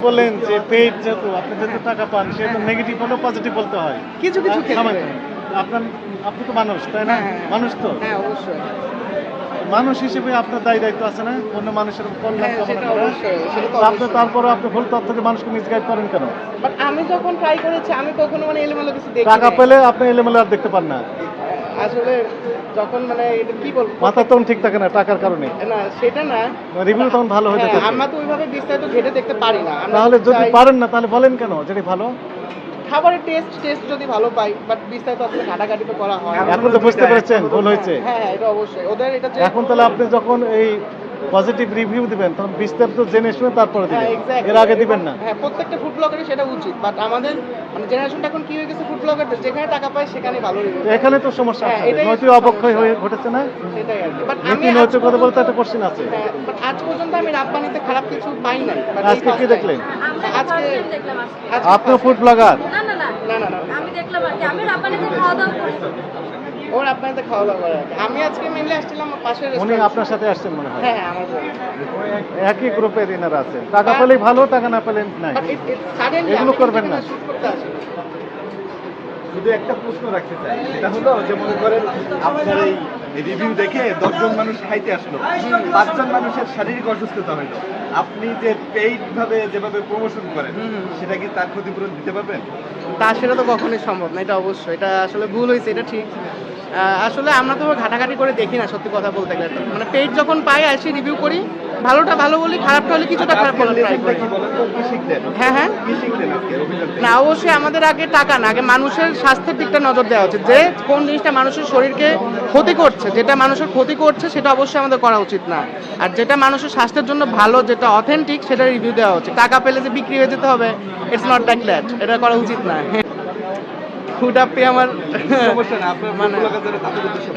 বললেন যে পেইড যেহেতু আপনি যেহেতু টাকা পান সেহেতু নেগেটিভ হলেও পজিটিভ বলতে হয়। কিছু কিছু। সামান্য। আপনার আপনি তো মানুষ তাই না? হ্যাঁ, হ্যাঁ। মানুষ তো। হ্যাঁ অবশ্যই। মানুষ হিসেবে আপনার দায় দায়িত্ব আছে না? অন্য মানুষের কল্যাণ হ্যাঁ, কামনা করা। আপনি তারপরে আপনি ভুল তথ্য দিয়ে মানুষকে মিসগাইড করেন কেন? বাট আমি যখন ট্রাই করেছি আমি কখনো মানে এলোমেলো কিছু দেখি টাকা পেলে আপনি এলোমেলো আর দেখতে পান না। আসলে যখন মানে এটা কি বলব? মাথা তখন ঠিক থাকে না টাকার কারণে। না সেটা না। রিভিউ তখন ভালো হয়ে হ্যাঁ, থাকে আমরা তো ওইভাবে বিস্তারিত ঘেটে দেখতে পারি না। তাহলে যদি পারেন না তাহলে বলেন কেন? যেটি ভালো। খাবারের টেস্ট টেস্ট যদি ভালো পাই বাট বিস্তারিত আসলে ঘাটাঘাটি তো করা হয় এখন তো বুঝতে পেরেছেন ভুল হয়েছে। হ্যাঁ হ্যাঁ এটা অবশ্যই। ওদের এটা এখন তাহলে আপনি যখন এই পজিটিভ রিভিউ দিবেন তখন বিস্তারিত জেনে শুনে তারপরে হ্যাঁ দিবেন এর আগে দিবেন না। হ্যাঁ প্রত্যেকটা ফুড ব্লগারই সেটা উচিত বাট আমাদের মানে জেনারেশনটা এখন কি হয়ে গেছে ফুড ব্লগারদের যেখানে টাকা পায় সেখানে ভালো রিভিউ এখানে তো সমস্যা হ্যাঁ, আছে নৈতিক অবক্ষয় হয়ে ঘটেছে না? সেটাই আর কি। বাট আমি আজ নৈতিকতা বলতে একটা কোশ্চেন আছে। হ্যাঁ বাট আজ পর্যন্ত আমি রাব্বানিতে খারাপ কিছু পাই নাই আজকে কি দেখলেন? আজকে-। আজকে ফুড ব্লগার না না না না না না। আমি দেখলাম আর কি আমি রাব্বানিতে খাওয়া দাওয়া করি। ওর আপনাদের খাওয়া দাওয়া করে। আমি আজকে মেনলি আসছিলাম পাশের উনি আপনার সাথে আসছেন মনে হয়? হ্যাঁ হ্যাঁ আমার একই গ্রুপের ইনারা আছেন টাকা পেলেই ভালো টাকা না পেলে নাই। এগুলো করবেন না। শুধু একটা প্রশ্ন রাখতে চাই। সেটা হলো যে মনে করেন আপনার এই রিভিউ দেখে দশজন মানুষ খাইতে আসলো। পাঁচজন মানুষের শারীরিক অসুস্থতা হলো আপনি যে পেইড ভাবে যেভাবে প্রমোশন করেন সেটা কি তার ক্ষতিপূরণ দিতে পারবেন? তা সেটা তো কখনোই সম্ভব না। এটা অবশ্যই। এটা আসলে ভুল হয়েছে এটা ঠিক। আসলে আমরা তো ঘাটাঘাটি করে দেখি না সত্যি কথা বলতে গেলে মানে পেজ যখন পাই আসি রিভিউ করি। ভালোটা ভালো বলি খারাপটা হলে কিছুটা খারাপ বলার ট্রাই করি হ্যাঁ হ্যাঁ? না অবশ্যই আমাদের আগে টাকা না আগে মানুষের স্বাস্থ্যের দিকটা নজর দেওয়া উচিত। যে কোন জিনিসটা মানুষের শরীরকে ক্ষতি করছে যেটা মানুষের ক্ষতি করছে সেটা অবশ্যই আমাদের করা উচিত না। আর যেটা মানুষের স্বাস্থ্যের জন্য ভালো যেটা অথেন্টিক সেটা রিভিউ দেওয়া উচিত। টাকা পেলে যে বিক্রি হয়ে যেতে হবে ইটস নট লাইক দ্যাট এটা করা উচিত না। ফুড আপি আমার না মানে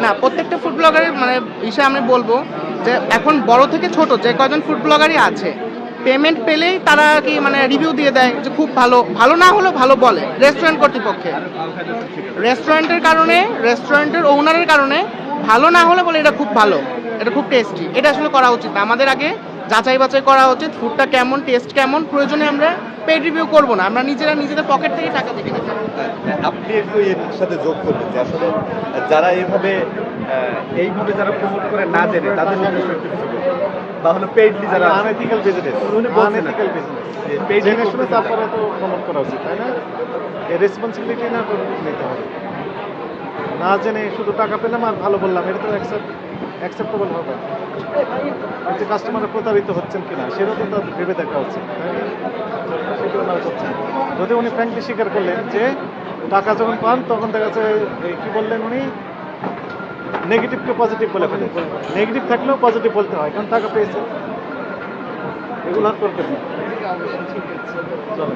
না প্রত্যেকটা ফুড ব্লগারের মানে হিসেবে আমি বলব যে এখন বড় থেকে ছোট যে কজন ফুড ব্লগারই আছে পেমেন্ট পেলেই তারা কি মানে রিভিউ দিয়ে দেয় যে খুব ভালো ভালো না হলেও ভালো বলে রেস্টুরেন্ট কর্তৃপক্ষে। রেস্টুরেন্টের কারণে রেস্টুরেন্টের ওনারের কারণে ভালো না হলে বলে এটা খুব ভালো এটা খুব টেস্টি এটা আসলে করা উচিত না। আমাদের আগে যাচাই বাছাই করা উচিত ফুডটা কেমন টেস্ট কেমন প্রয়োজনে আমরা পেড রিভিউ করব না। আমরা নিজেরা নিজেদের পকেট থেকে টাকা দিয়ে কিনে আপনি একটু এর সাথে যোগ করবেন যে আসলে যারা এইভাবে এইভাবে যারা প্রমোট করে না জেনে তাদের। বা হলো পেইডলি যারা unethical business unethical business paid জেনে শুনে তারপরে তো প্রমোট করা উচিত তাই না? রেসপন্সিবিলিটি না করে নিতে হবে। না জেনে শুধু টাকা পেলাম আর ভালো বললাম এটা তো অ্যাকসেপ্ট অ্যাকসেপ্টেবল হবে। যে কাস্টমার প্রতারিত হচ্ছেন কিনা সেটা তো তার ভেবে দেখা উচিত সেটা যদি উনি ফ্র্যাঙ্কলি স্বীকার করলেন যে টাকা যখন পান, তখন দেখা যাচ্ছে কি বললেন উনি? নেগেটিভকে পজিটিভ বলে ফেলে নেগেটিভ থাকলেও পজিটিভ বলতে হয়, কারণ টাকা পেয়েছে। এগুলো আর না। চলো।